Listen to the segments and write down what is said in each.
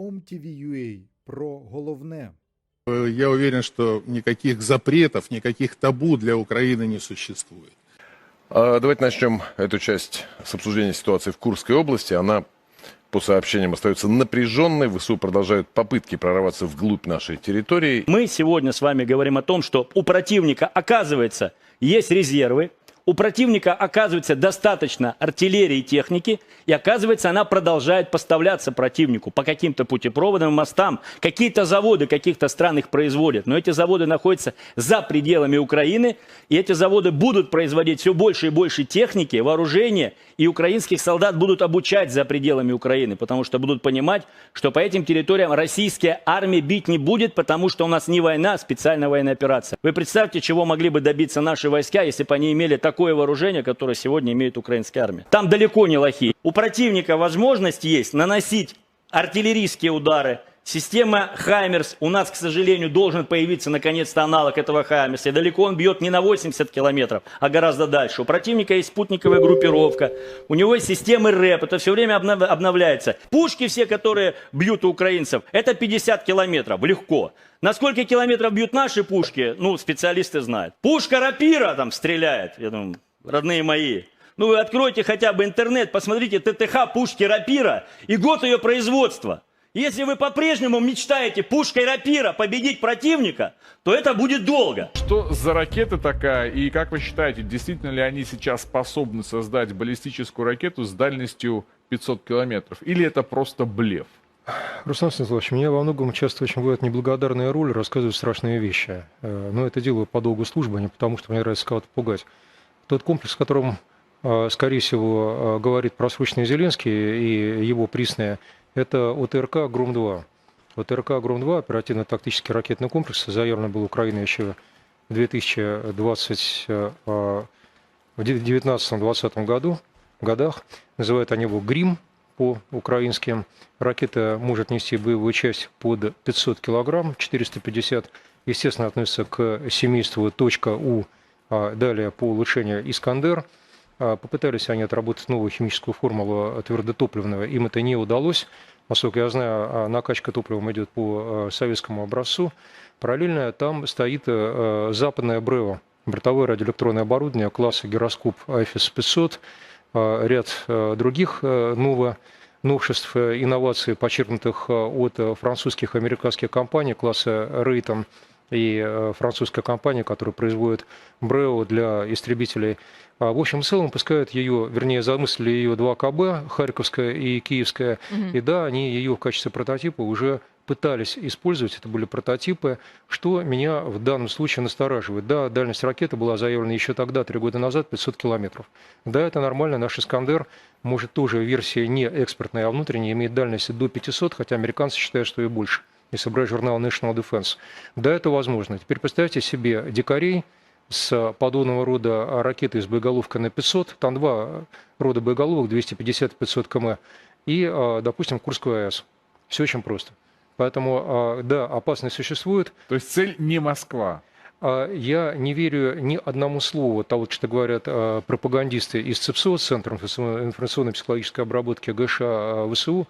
OMTV.ua про головне. Э, Я уверен, что никаких запретов, никаких табу для Украины не существует. А, Давайте начнем эту часть с обсуждения ситуации в Курской области. Она, по сообщениям, остается напряженной. ВСУ продолжают попытки прорваться вглубь нашей территории. Мы сегодня с вами говорим о том, что у противника, оказывается, есть резервы, у противника, оказывается, достаточно артиллерии и техники, и, оказывается, она продолжает поставляться противнику по каким-то путепроводам и мостам. Какие-то заводы каких-то стран их производят, но эти заводы находятся за пределами Украины, и эти заводы будут производить все больше и больше техники, вооружения, и украинских солдат будут обучать за пределами Украины, потому что будут понимать, что по этим территориям российская армия бить не будет, потому что у нас не война, а специальная военная операция. Вы представьте, чего могли бы добиться наши войска, если бы они имели такое вооружение, которое сегодня имеет украинская армия. Там далеко не лохи. У противника возможность есть наносить артиллерийские удары, Система Хаймерс, у нас, к сожалению, должен появиться наконец-то аналог этого Хаймерса. И далеко он бьет не на 80 километров, а гораздо дальше. У противника есть спутниковая группировка, у него есть системы РЭП, это все время обнов- обновляется. Пушки все, которые бьют у украинцев, это 50 километров, легко. На сколько километров бьют наши пушки, ну, специалисты знают. Пушка рапира там стреляет, я думаю, родные мои. Ну, вы откройте хотя бы интернет, посмотрите ТТХ пушки рапира и год ее производства. Если вы по-прежнему мечтаете пушкой рапира победить противника, то это будет долго. Что за ракета такая, и как вы считаете, действительно ли они сейчас способны создать баллистическую ракету с дальностью 500 километров? Или это просто блеф? Руслан Станиславович, меня во многом часто очень бывает неблагодарная роль рассказывать страшные вещи. Э, Но это делаю по долгу службы, а не потому, что мне нравится кого-то пугать. Тот комплекс, о котором, э, скорее всего, э, говорит просроченный Зеленский и его присные, это ОТРК «Гром-2». ОТРК «Гром-2» оперативно-тактический ракетный комплекс, заявлен был Украиной еще в 2020 э, в 2019-2020 году, годах. Называют они его «Грим» по-украински. Ракета может нести боевую часть под 500 килограмм, 450, естественно, относится к семейству .У, а далее по улучшению «Искандер». А, Попытались они отработать новую химическую формулу твердотопливного, им это не удалось. Насколько я знаю, а, накачка топливом идет по а, советскому образцу. Параллельно там стоит западное БРЭО, бортовое радиоэлектронное оборудование класса гироскоп IFIS 500, а, ряд других ново новшеств, э, инноваций, почерпнутых от французских и американских компаний класса Рейтон и э, французская компания, которая производит БРЭО для истребителей. А, В общем, в целом выпускают ее, вернее, замыслили ее два КБ, Харьковская и Киевская. И да, они ее в качестве прототипа уже пытались использовать, это были прототипы, что меня в данном случае настораживает. Да, дальность ракеты была заявлена еще тогда, три года назад, 500 километров. Да, это нормально, наш «Искандер» может тоже версия не экспортная, а внутренняя, имеет дальность до 500, хотя американцы считают, что и больше, если брать журнал National Defense. Да, это возможно. Теперь представьте себе дикарей, с подобного рода ракетой с боеголовкой на 500, там два рода боеголовок, 250 и 500 км, и, а, допустим, Курскую АЭС. Все очень просто. Поэтому, а, да, опасность существует. То есть цель не Москва. А Я не верю ни одному слову того, что говорят пропагандисты из ЦИПСО, Центра информационно-психологической обработки ГШ ВСУ.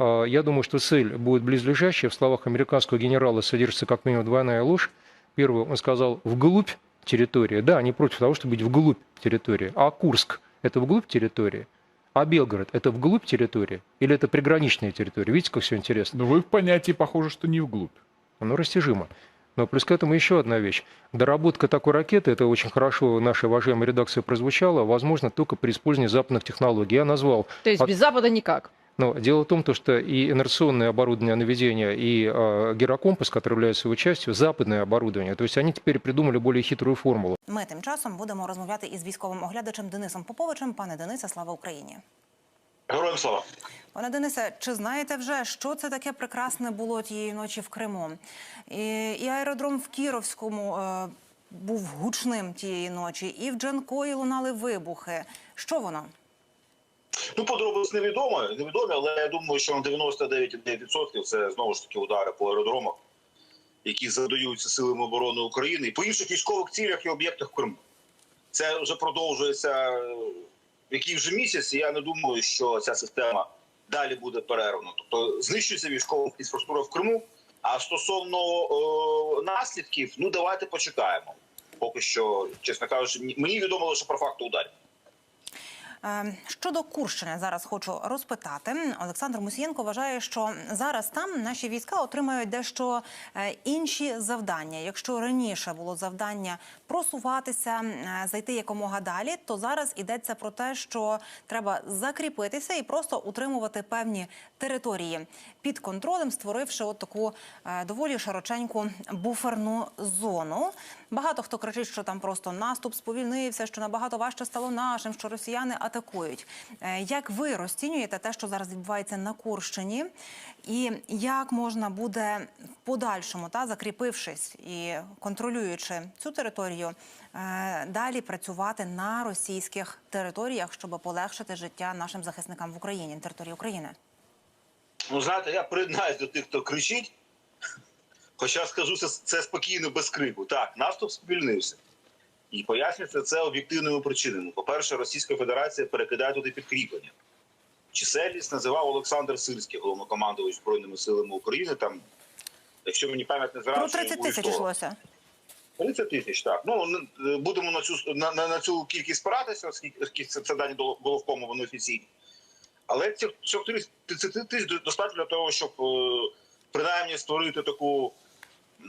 А, Я думаю, что цель будет близлежащая. В словах американского генерала содержится как минимум двойная ложь. Первый, он сказал, вглубь территории. Да, они против того, чтобы быть вглубь территории. А Курск – это вглубь территории? А Белгород – это вглубь территории? Или это приграничная территория? Видите, как все интересно? Но вы в понятии похоже, что не вглубь. Оно растяжимо. Но плюс к этому еще одна вещь. Доработка такой ракеты, это очень хорошо в нашей уважаемой редакции прозвучало, возможно только при использовании западных технологий. Я назвал... То есть от- без Запада никак. Но дело в том, то, что и инерционное оборудование наведения, и э, гирокомпас, который является его частью, западное оборудование. То есть они теперь придумали более хитрую формулу. Ми тим часом будемо розмовляти із військовим оглядачем Денисом Поповичем. Пане Денисе, слава Україні. Героям слава. Пане Денисе, чи знаєте вже, що це таке прекрасне було тієї ночі в Криму? І, і аеродром в Кіровському е, був гучним тієї ночі, і в Джанкої лунали вибухи. Що воно? Ну, подробиць невідомо, невідомі, але я думаю, що на 99,9% це знову ж таки удари по аеродромах, які задаються силами оборони України і по інших військових цілях і об'єктах Криму. Це вже продовжується е, який вже місяць. і Я не думаю, що ця система далі буде перервано. Тобто знищується військова інфраструктура в Криму. А стосовно е, наслідків, ну давайте почекаємо. Поки що, чесно кажучи, мені відомо лише про факти ударів. Е, Щодо Курщини зараз хочу розпитати. Олександр Мусієнко вважає, що зараз там наші війська отримають дещо е, інші завдання. Якщо раніше було завдання просуватися, е, зайти якомога далі, то зараз йдеться про те, що треба закріпитися і просто утримувати певні території під контролем, створивши от таку е, доволі широченьку буферну зону. Багато хто кричить, що там просто наступ сповільнився, що набагато важче стало нашим, що росіяни атакують. Е, Як ви розцінюєте те, що зараз відбувається на Курщині, і як можна буде в подальшому, та закріпившись і контролюючи цю територію, е, далі працювати на російських територіях, щоб полегшити життя нашим захисникам в Україні на території України? Ну, знаєте, я приєднаюсь до тих, хто кричить. Хоча скажу це, спокійно без крику. Так, наступ сповільнився. І пояснюється це об'єктивними причинами. По-перше, Російська Федерація перекидає туди підкріплення. Чисельність називав Олександр Сирський, головнокомандувач Збройними силами України. Там, якщо мені пам'ять не Про зраджує, 30 тисяч йшлося. 30 тисяч, так. Ну будемо на цю на, на, на цю кількість спиратися, оскільки це, це дані головкому, вони офіційні. Але цих цих 30 тисяч достатньо для того, щоб е, принаймні створити таку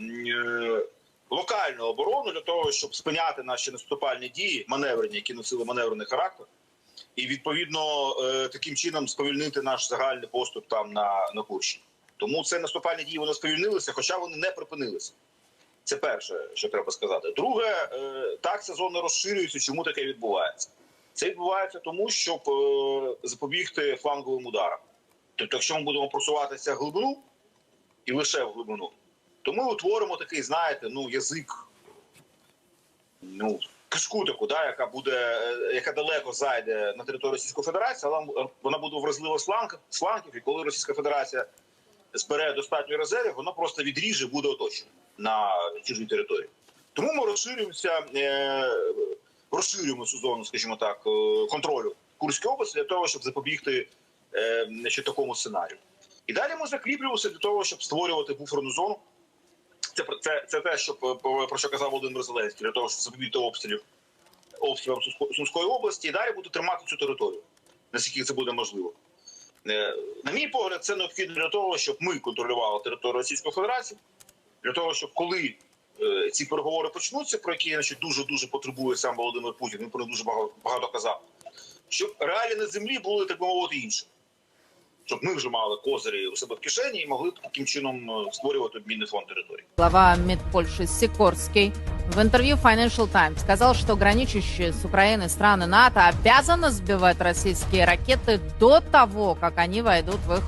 е, локальну оборону для того, щоб спиняти наші наступальні дії, маневрені, які носили маневрений характер, і відповідно е, таким чином сповільнити наш загальний поступ там на, на Курщині. Тому це наступальні дії вони сповільнилися, хоча вони не припинилися. Це перше, що треба сказати. Друге, е, так ця зона розширюється. Чому таке відбувається? Це відбувається тому, щоб е, запобігти фланговим ударам. Тобто, якщо ми будемо просуватися глибину і лише в глибину, то ми утворимо такий, знаєте, ну язик, ну кишку таку, да, яка буде, е, яка далеко зайде на територію Російської Федерації, але вона буде вразлива з флангів, і коли Російська Федерація збере достатньо резервів, воно просто відріже, буде оточено на чужій території. Тому ми розширюємося, е, розширюємо цю зону, скажімо так, е, контролю Курської області для того, щоб запобігти е, значить, такому сценарію. І далі ми закріплюємося для того, щоб створювати буферну зону. Це, це, це те, що про, що казав Володимир Зеленський, для того, щоб запобігти обстрілів обстрілам Сумської області і далі буде тримати цю територію, наскільки це буде можливо. Е, На мій погляд, це необхідно для того, щоб ми контролювали територію Російської Федерації, для того, щоб коли е, ці переговори почнуться, про які значить, дуже дуже потребує сам Володимир Путін, він про них дуже багато, багато казав, щоб реалії на землі були так би мовити інші. Щоб ми вже мали козирі у себе в кишені і могли таким чином е, створювати обмінний фонд території. Глава МИД Польши Сикорский в интервью Financial Times сказал, что граничащие с Украиной страны НАТО обязаны сбивать российские ракеты до того, как они войдут в их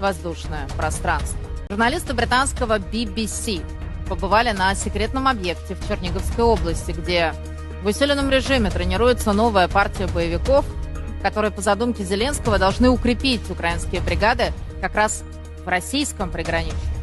воздушное пространство. Журналисты британского BBC побывали на секретном объекте в Черниговской области, где в усиленном режиме тренируется новая партия боевиков, которые по задумке Зеленского должны укрепить украинские бригады как раз в российском приграничье.